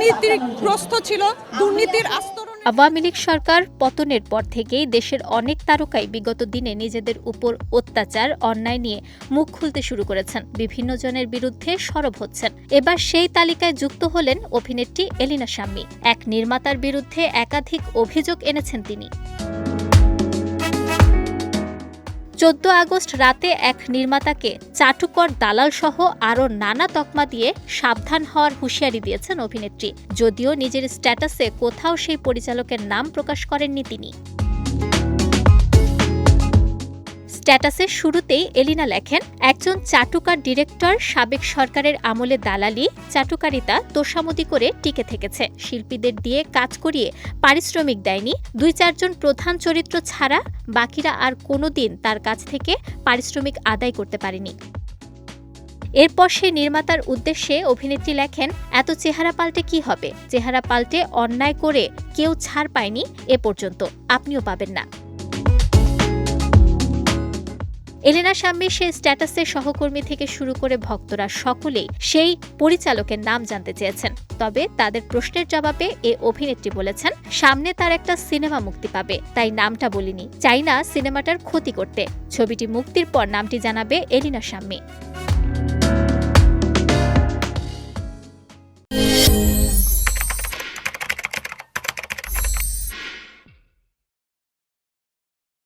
দুর্নীতিগ্রস্ত ছিল, দুর্নীতির আস্তরণ আওয়ামী লীগ সরকার পতনের পর থেকেই দেশের অনেক তারকাই বিগত দিনে নিজেদের উপর অত্যাচার, অন্যায় নিয়ে মুখ খুলতে শুরু করেছেন। বিভিন্ন জনের বিরুদ্ধে সরব হচ্ছেন। এবার সেই তালিকায় যুক্ত হলেন অভিনেত্রী এলিনা সাম্মি এক নির্মাতার বিরুদ্ধে একাধিক অভিযোগ এনেছেন তিনি। চোদ্দ আগস্ট রাতে এক নির্মাতাকে চাটুকর দালাল সহ আরও নানা তকমা দিয়ে সাবধান হওয়ার হুঁশিয়ারি দিয়েছেন অভিনেত্রী। যদিও নিজের স্ট্যাটাসে কোথাও সেই পরিচালকের নাম প্রকাশ করেননি তিনি। স্ট্যাটাসের শুরুতেই এলিনা লেখেন, একজন চাটুকার ডিরেক্টর, সাবেক সরকারের আমলে দালালি, চাটুকারিতা তোষামতি করে টিকে থেকেছে। শিল্পীদের দিয়ে কাজ করিয়ে পারিশ্রমিক দেয়নি। দুই চারজন প্রধান চরিত্র ছাড়া বাকিরা আর কোনো দিন তার কাছ থেকে পারিশ্রমিক আদায় করতে পারেনি। এরপর সে নির্মাতার উদ্দেশ্যে অভিনেত্রী লেখেন, এত চেহারা পাল্টে কি হবে? চেহারা পাল্টে অন্যায় করে কেউ ছাড় পায়নি এ পর্যন্ত। আপনিও পাবেন না। এলেনা স্বামী সেই স্ট্যাটাসের সহকর্মী থেকে শুরু করে ভক্তরা সকলেই সেই পরিচালকের নাম জানতে চেয়েছেন। তবে তাদের প্রশ্নের জবাবে এ অভিনেত্রী বলেছেন, সামনে তার একটা সিনেমা মুক্তি পাবে, তাই নামটা বলিনি। চাই না সিনেমাটার ক্ষতি করতে। ছবিটি মুক্তির পর নামটি জানাবে এলিনা শাম্মী।